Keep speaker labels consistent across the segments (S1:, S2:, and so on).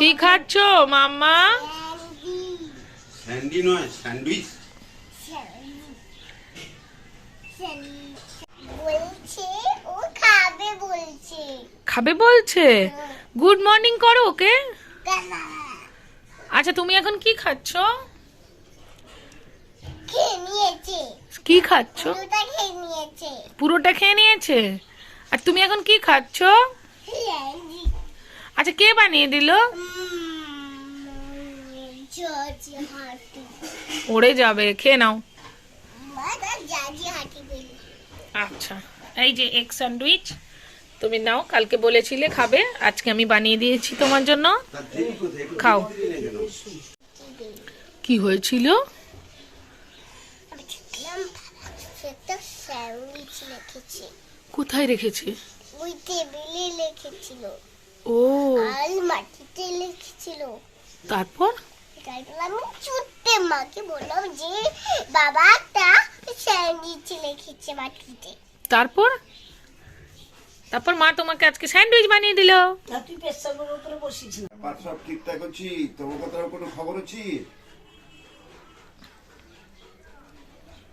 S1: কি খাচ্ছ মাম্মা?
S2: স্যান্ডি নয় স্যান্ডউইচ।
S3: খাবে বলছে।
S1: গুড মর্নিং করো ওকে। আচ্ছা তুমি এখন কি খাচ্ছ?
S3: খেয়ে নিয়েছে।
S1: কি খাচ্ছ?
S3: দুটা খেয়ে নিয়েছে।
S1: পুরোটা খেয়ে নিয়েছে? আর তুমি এখন কি খাচ্ছ? আচ্ছা কে বানিয়ে দিল? ওড়ে যাবে খেয়ে নাও। আচ্ছা এই যে এগ স্যান্ডউইচ তুমি নাও কালকে বলেছিলে খাবে আজকে আমি বানিয়ে দিয়েছি তোমার জন্য। খাও। কি হয়েছিল? কোথায় রেখেছে?
S3: ওই টেবিলে লিখেছিল
S1: ও।
S3: কাল মাটিতে
S1: তারপর?
S3: তারপর মাকে বললাম যে
S1: তারপর? তারপর মা তোমাকে আজকে স্যান্ডউইচ বানিয়ে দিল।
S4: তুই পেশাগুলোর উপরে
S2: বসেছিস। সব ঠিকঠাক হচ্ছি তোমার কথা কোনো খবর হচ্ছি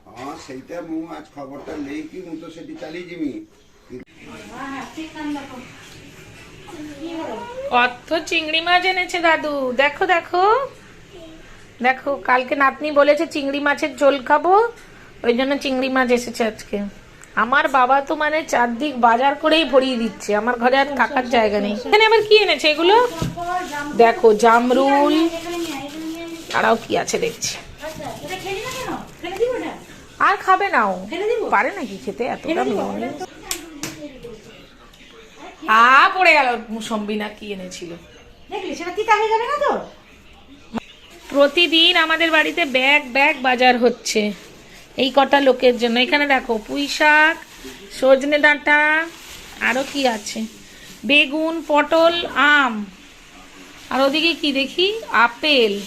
S2: ହଁ ସେଇଟା
S1: কত চিংড়ি মাছ এনেছে দাদু। দেখো দেখো। দেখো কালকে নাতনি বলেছে চিংড়ি মাছের ঝোল খাব। ওই জন্য চিংড়ি মাছ এসেছে আজকে। আমার বাবা তো মানে চারদিক বাজার করেই ভরিয়ে দিচ্ছে। আমার ঘরে আর থাকার জায়গা নেই। এখানে আবার কি এনেছে এগুলো? দেখো জামরুল। তারাও কি আছে দেখছি। আর খাবে নাও পারে নাকি খেতে? এতটা আ পড়ে গেল মুসম্বি না কি এনেছিল?
S4: দেখলি সেটা তিতা হয়ে যাবে না তো?
S1: প্রতিদিন আমাদের বাড়িতে ব্যাগ ব্যাগ বাজার হচ্ছে। এই কটা লোকের জন্য। এখানে দেখো পুঁই শাক সজনে ডাঁটা আরও কি আছে? বেগুন পটল আম। আর ওদিকে কি দেখি? আপেল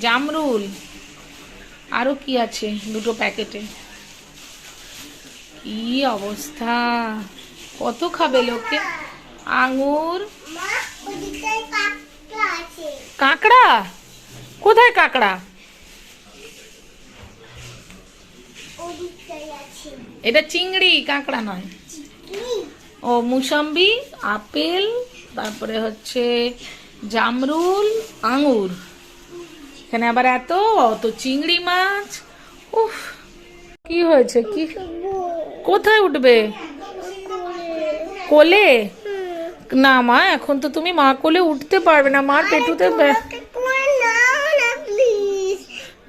S1: জামরুল। আরও কি আছে দুটো প্যাকেটে? কি অবস্থা? কত খাবে লোকে? আঙুর কাঁকড়া কোথায় কাঁকড়া? এটা চিংড়ি কাঁকড়া নয়। ও মুসাম্বি আপেল তারপরে হচ্ছে জামরুল আঙুর এখানে আবার এত অত চিংড়ি মাছ। উফ কি হয়েছে? কি? কোথায় উঠবে? কোলে? না মা এখন তো তুমি মা কোলে উঠতে পারবে না। মার পেটুতে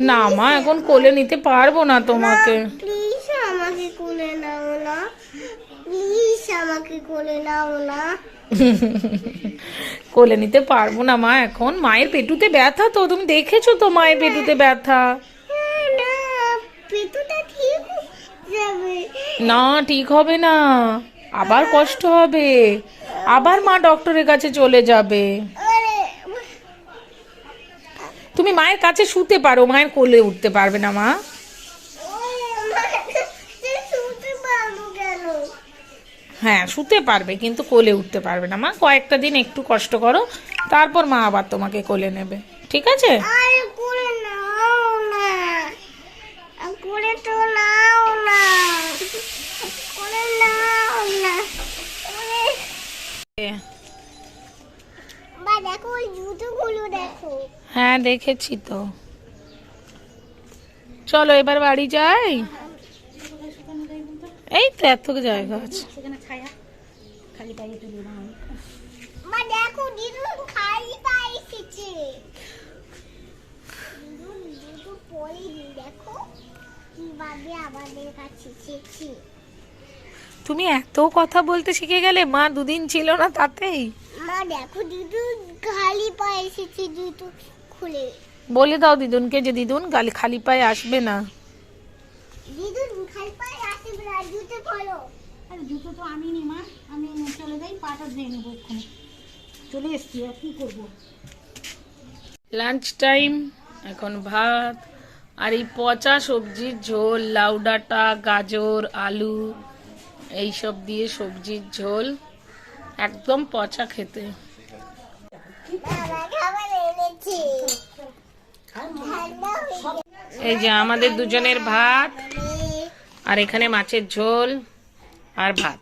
S3: না
S1: মা এখন কোলে নিতে পারব না তোমাকে।
S3: প্লিজ আমাকে কোলে নাও না। প্লিজ আমাকে কোলে নাও না।
S1: কোলে নিতে পারব না মা এখন। মায়ের পেটুতে ব্যথা তো তুমি দেখেছ তো মায়ের পেটুতে ব্যথা?
S3: হ্যাঁ, না ঠিক
S1: হবে না। আবার কষ্ট হবে। আবার মা ডক্টরের কাছে চলে যাবে। তুমি মায়ের কাছে শুতে পারো মায়ের কোলে উঠতে পারবে না মা। হ্যাঁ শুতে পারবে কিন্তু কোলে উঠতে পারবে না মা। কয়েকটা দিন একটু কষ্ট করো তারপর মা আবার তোমাকে কোলে নেবে। ঠিক আছে?
S3: না। তো না করে নাও না ওরে, বা দেখো ওই জুতোগুলো দেখো
S1: হ্যাঁ দেখেছি তো। চলো এবার বাড়ি যাই? এই তো এত জায়গা আছে।
S3: দেখো কীভাবে আমাদের কাছে
S1: তুমি এত কথা বলতে শিখে গেলে মা দুদিন ছিল না তাতেই।
S3: মা দেখো দিদুন খালি পায়ে এসেছে জুতো খুলে।
S1: বলে দাও দিদুনকে যে দিদুন গালি খালি পায়ে আসবে না।
S3: দিদুন খালি পায়ে আসবে না জুতো পরো
S4: আরে জুতো তো আনিনি মা আমি চলে যাই পাটা ধুয়ে নেব এক্ষুনি। চলে এসছি আর কি করব?
S1: লাঞ্চ টাইম এখন ভাত আর এই পচা সবজির ঝোল লাউ ডাঁটা গাজর আলু। এইসব দিয়ে সবজির ঝোল একদম পচা খেতে। এই যে আমাদের দুজনের ভাত, আর এখানে মাছের ঝোল আর ভাত।